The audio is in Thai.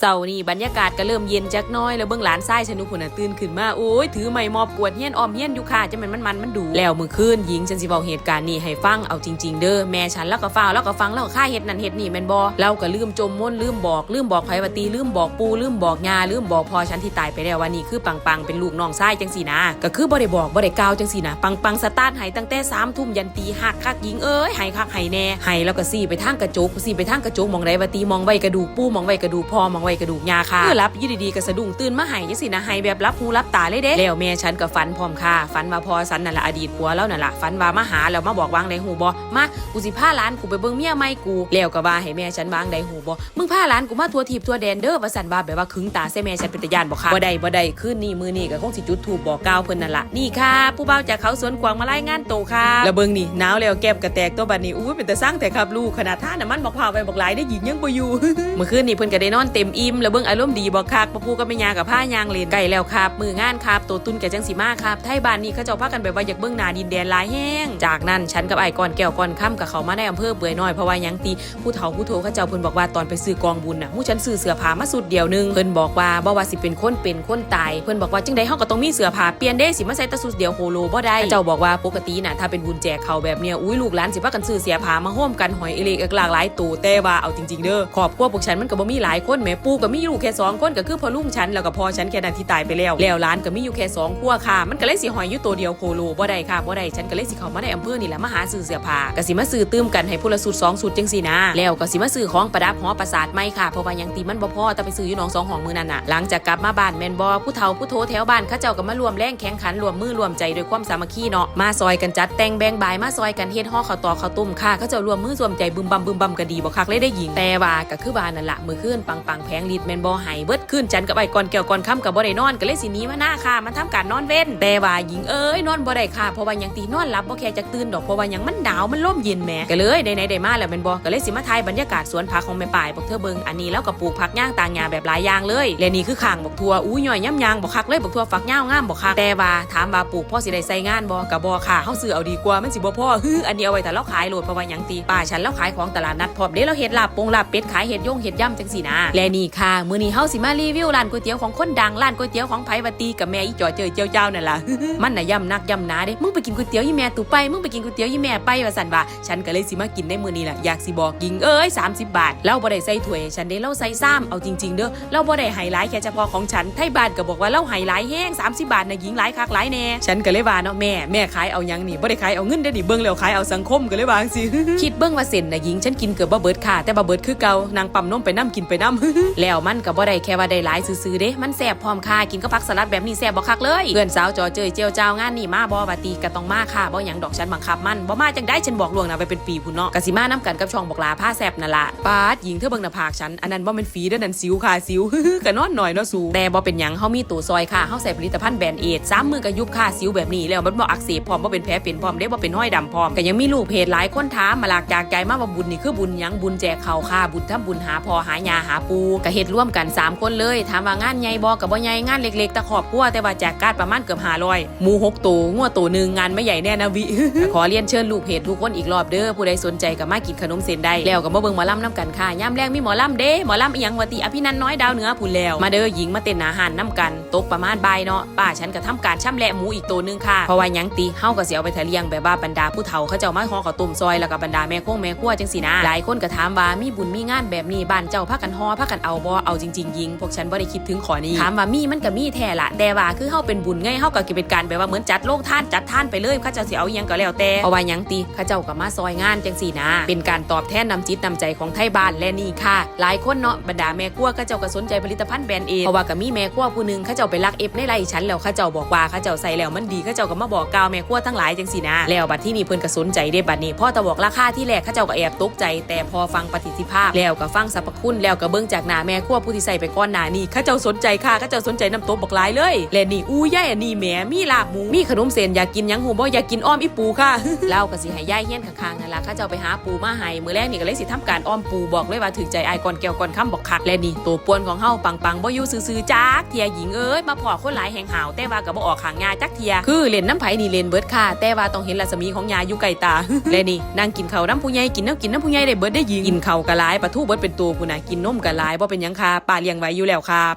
เสาร์นี่บรรยากาศก็เริ่มเย็นจักน้อยแล้วเบื้องหลานไส้ฉันนุกคนตื่นขึ้นมาโอ้ยถือไม้มอบกวดเฮียนออมเฮียนอยู่ค่ะจะมันมันมันมันดูแล้วมือคืนหญิงฉันสิบอกเหตุการณ์นี้ให้ฟังเอาจริง ๆ เด้อแม่ฉันแล้วก็ฟ้าแล้วก็ฟังแล้วก็ค่าเฮ็ดนั่นเฮ็ดนี่แมนบ่เราก็ลืมจมม่นลืมบอกลืมบอกไผว่าตีลืมบอกปูลืมบอกยาลืมบอกพอฉันที่ตายไปแล้วว่านี่คือปังปังเป็นลูกน้องไส้จังสีนะก็คือบ่ได้บอกบ่ได้กล่าวจังสีนะปังปังสตาร์ทให้ตั้งแต่3ทุ่มยันตีหักคักหญิงเอ้ยให้คักให้แน่ให้แล้วก็สี่ไปทางกระจกสี่ไปทางกระจกมองใดว่าตีมองไว้กระดูกปูมองไว้กระดูกพอมองไว้กระดูกยาค่ะเมื่อรับยู่ดีๆก็สะดุ้งตื่นมาให้จังสินะให้แบบรับหูรับตาเลยเด้แล้วแม่ฉันก็ฝันพร้อมค่ะฝันว่าพอสันนั่นแหละอดีตผัวแล้วนั่นแหละฝันว่ามาหาแล้วมาบอกวางในหูบ่มากูสิพาหลานกูไปเบิ่งเมียใหม่กูแล้วก็ว่าให้แม่ฉันวางในหูบ่มึงพาหลานกูมาทัวทีบทัวแดนเด้อว่าสันว่าแบบว่าขึงตาใส่แม่ฉันเป็นตาย่านบ่ค่ะบ่ได้บ่ได้คืนนี้มื้อนี้ก็คงสิจุดธูปบอกกล่าวเพิ่นนั่นละนี่ค่ะ ผู้เฒ่าจากเขาสวนกวางมารายงานโตค่ะแล้วเบิ่งนี่หนาวแล้วแก้มกระแตกตัวบัดนี้อู้เป็นตาสร้างแต่ครับลูกขนาดท่าน้ำมันบอกพาวไปบอกหลายได้หญิงยังบ่อยู่เมื่อคืนนี้เพิ่นก็ได้นอนเต็มอิ่มแล้วเบิ่งอารมณ์ดีบ่คักปะปูกับแม่ยากับผ้ายางเลนใกล้แล้วครับ มืองานครับตัวตุนแกจังสิมาครับไทยบ้านนี้เขาเจ้าพากันแบบว่าอยากเบิ่งนาดินแดนลายแห้ง จากนั้นฉันกับไอ้ก่อนแก้วก่อนค่ำกับเขามาในอำเภอเปื่อน้อยเพราะว่ายังตีผู้เฒ่าผู้โทเขาเจ้าเพิ่นบอกว่าตอนไปซื้อกองบุญน่ะผู้ฉันซื้อเสื้อผ้ามาสุดเดียวนึงเพิ่นบอกว่าบ่ว่าสิเป็นคนเป็นคนตายเพิ่นบอกว่าจังไดเฮาก็ต้องมีเสื้อผ้าเปลี่ยนเด้สิมาใส่ตะสุดเดียวโฮโลบ่ได้เขาเจ้าบอกว่าปกติน่ะถ้าเป็นบุญแจกเขาแบบเนี้ยอุ้ยลูกหลานสิพากันซื้อเสื้อผ้ามาห่มกันหอยเอเล็กหลากหลายตัวแต่ว่าเอาจริงๆเด้อครอบครัวพวกฉันมันก็บ่มีหลายคนแม่ปู่ก็มีลูกแค่สองคนก็คือพ่อลุงฉันแล้วก็พ่อฉันแค่นั้นที่ตายไปแล้วแล้วหลานก็มีอยู่แค่สองครัวค่ะ มันก็เลยสิหอยอยู่ตัวเดียวโคโลบ่ได้ค่ะบ่ได้ฉันก็เลยสิเข้ามาในอำเภอนี่แหละมาหาซื้อเสื้อผ้าก็สิมาซื้อตื้มกันให้ผู้ละสุดสองสุดจังซี่นะแล้วก็สิมาซื้อของประดับหอประสาทไม่ค่ะเพราะว่ายังตีมันบ่พอแต่ไปซื้ออยู่หนองสองห้องมือนั่นน่ะหลังจากกลับมาบ้านแมนบ่ผู้เฒ่าผู้โทแถวบ้านเขาเจ้าก็มารวมแรงแข่งขันรวมมือรวมใจด้วยความสามัคคีเนาะมาซอยกันจัดแต่งแบ่งบายมาซอยกันเฮ็ดห่อข้าวตอกข้าวต้มค่ะเขาเจ้ารวมมือรวมใจบึมบัมบึมบัมก็ดีบ่คักเลยได้หญิงแต่ว่าก็คือว่านนั่นละมื้อคืนปังปังแพงลิดแมนบ่ให้เบิดคืนจันกับไอ้ก่อนแก้วก่อนค่ำก็บ่ได้นอนก็เลยสินี้มาหน้าค่ะ มันทำการนอนเว้นแต่ว่าหญิงเอ้ยนอนบ่ได้ค่ะเพราะว่ายังตีนอนหลับบ่แค่จะตื่นดอกเพราะว่ายังมันหนาวมันลมเย็นแม่ก็เลยได้ไหนได้มาแล้วแมนบ่ก็เลยสิมาถ่ายบรรยากาศสวนผักของแม่ป่ายบอกเธอเบิงอันนี้แล้วก็ปลูกผักย่างต่างหญ้าแบบหลายอย่างเลยและนี่คือข้างบอกทัวอู้ย่อยย่ำยางบอกคักเลยบอกทัวฝักย่างามบอกคักแต่ว่าถามว่าปลูกพ่อสิได้ใส่งานบ่ก็บ่ค่ะเฮาซื้อเอาดีกว่ามันสิบ่พ่อฮืออันนี้เอาไว้แต่เราขายโหลดเพราะว่ายังตีป้าฉันเราขายของตลาดนัดพร้อมเด้เราเฮ็ดลาบปงลาบเป็ดขายเฮ็ดย่งเฮ็ดย่ำจังซี่นะและนี่ี้ค่ะ มื้อนี้เฮาสิมารีวิวร้านก๋วยเตี๋ยวของคนดังร้านก๋วยเตี๋ยวของไผวตีกับแม่อีจ่อเจอเจียวเจ้านั่นล่ะ มันน่ะย่ำนักย่ำหนาเด้ มึงไปกินก๋วยเตี๋ยวยี่แม่ตู่ไป มึงไปกินก๋วยเตี๋ยวยี่แม่ไปว่าซั่นว่าฉันก็เลยสิมากินในมื้อนี้ล่ะ อยากสิบอกยิงเอ้ย30 บาทเราบ่ได้ใส่ถ้วยฉันเด้เราใส่ซ้ำเอาจริงๆเด้อเราบ่ได้ไฮไลท์แค่เฉพาะของฉัน ไทบ้านก็บอกว่าเราไฮไลท์แห้ง30 บาทน่ะหญิงหลายคักหลายแน่ ฉันก็เลยว่าเนาะแม่แม่ขายเอาหยังนี่บ่ได้ขายเอาเงินเด้อนี่เบิ่งแล้วขายเอาสังคมก็เลยว่าจังซี่คิดเบิ่งว่าเส้นน่ะหญิงฉันกินเกือบบ่เบิดค่ะแต่บ่เบิดคือเก่านางปั๊มนมไปน้ำกินไปน้ำแล้วมันก็บ่ได้แค่ว่าได้หลายซื่อๆเด้ มันแซ่บพร้อมค่ะกินก็ผักสลัดแบบนี้แซ่บบ่คักเลยเพื่อนสาวจอเจยเจียวเจ้างานนี่มาบ่ว่าตีก็ต้องมาค่ะบ่หยังดอกฉันบังคับมันบ่มาจังได้ฉันบอกลวงน้าไปเป็นปีพุ่นเนาะกสิมานํกันกับช่องบอกลาผ้าแซ่บนั่นล่ะปาดหญิงเธอเบิ่งหน้าผากฉันอันนั้นบ่แม่นฝีเด้อนั่นสิวค่ะสิวก็นอนหน่อยเนาะสูแต่บ่เป็นหยังเฮามีตัวซอยค่ะเฮาใส่ผลิตภัณฑ์แบรนด์เอทสามมือก็ยุบค่ะสิวแบบนี้แล้วมันบ่อักเสบพร้อมบ่เป็นแผลเป็นพร้อมเด้บ่เป็นห้อยดำพร้อมก็ยังมีลูกเพจหลายคนถามมาลากจากใจมาว่าบุญนี่คือบุญหยังบุญแจกข้าค่ะบุญทำบุญหาพอหายาหาปูก็เฮ็ดร่วมกันสามคนเลยถามว่างานใหญ่บ่ก็บ่ใหญ่งานเล็กๆแต่ครอบครัวแต่ว่าแจกการประมาณเกือบ500หมูหกตัวงัวตัวหนึงงานไม่ใหญ่แน่นะวิขอเรียนเชิญลูกเพจทุกคนอีกรอบเด้อผู้ใดสนใจก็มากินขนมเส้นได้แล้วก็มาเบิ่งหมอลำน้ำกันค่ะยามแรงมีหมอลำเด้หมอลำอีหยังวติอภินันน้อยดาวเหนือผู้แล้วมาเด้อหญิงมาเต้นอาหารน้ำกันตกประมาณบ่ายเนาะป้าฉันก็ทำการช่ำแหละหมูอีกตัวหนึงค่ะเพราะว่ายังตีเฮาก็สิเอาไปทะเลียงแบบว่าบรรดาผู้เฒ่าเขาเจ้ามาห่อข้าวต้มซอยแล้วก็บรรดาแม่คงแม่ครัวจังสินะหลายคนก็ถามว่ามีบุญมีงานแบบนี้บ้านเจ้าพากันห่อพากันเอาบ่เอาจริงๆ ยิง พวกฉันบ่ได้คิดถึงขอนี้ถามว่ามีมันก็มีแท้ละแต่ว่าคือเฮาเป็นบุญไงเฮาก็เป็นการแบบว่าเหมือนจัดโลกท่านจัดท่านไปเลยเขาเจ้าสิเอายังก็แล้วแต่เพราะว่ายังตีเขาเจ้าก็มาซอยงานจังสี่นะเป็นการตอบแทนนำจิตนำใจของไทยบ้านและนี่ค่ะ หลายคนเนาะบรรดาแม่ครัวเขาเจ้าก็สนใจผลิตภัณฑ์แบรนด์เอเพราะว่าก็มีแม่ครัวผู้หนึงเขาเจ้าไปลักเอฟในไร่ฉันแล้วเขาเจ้าบอกว่าเขาเจ้าใส่แล้วมันดีเขาเจ้าก็มาบอกกล่าวแม่ครัวทั้งหลายจังสี่นะแล้วบัดที่นี่เพิ่นก็สนใจเด้บัดนี้พ่อตะบอกราคาที่แรกเขาเจ้าก็แอบตกใจ แต่พอฟังประสิทิภาพแล้วก็ฟังสรรพคุณแล้วก็เบิ่งจากหนาแม่ครัวผู้ที่ใส่ไปก้อนหนานี่เขาเจ้าสนใจค่ะเขาเจ้าสนใจน้ำตกบักหลายเลยและนี่อู้ย่ายอันนี้แหมมีลาบหมูมีขนมเส้นอยากกินยังหูบ่อยากกินอ้อมอีปูค่ะเล่าก็สิให้ย่ายเฮี้ยนข้างๆนั่นล่ะเขาเจ้าไปหาปูมาให้มื้อแรกนี่ก็เลยสิทำการอ้อมปูบอกเลยว่าถึงใจไอายก่อนแก้วก่อนค่ำบอกคักและนี่ตัวป่วนของเฮาปังๆบ่อยู่ซื่อๆจักเทียหญิงเอ้ยมาพอคนหลายแห่งหาวแต่ว่าก็บ่ออกขางงาจักเทียคือเล่นน้ำไผนี่เล่นเบิดค่ะ แต่ว่าต้องเห็นรัศมีของยาอยู่ไกลตาและนี่นั่งกินข้าวน้ำผู้ใหญ่กินน้ำกินน้ำผู้ใหญ่ได้เบิดได้หญิงกินข้าวกะหลายปลาทูเบิดเป็นตัวพุ่นน่ะกินนมกะหลายบบ่เป็นยังค่ะป้าเลี้ยงไว้อยู่แล้วครับ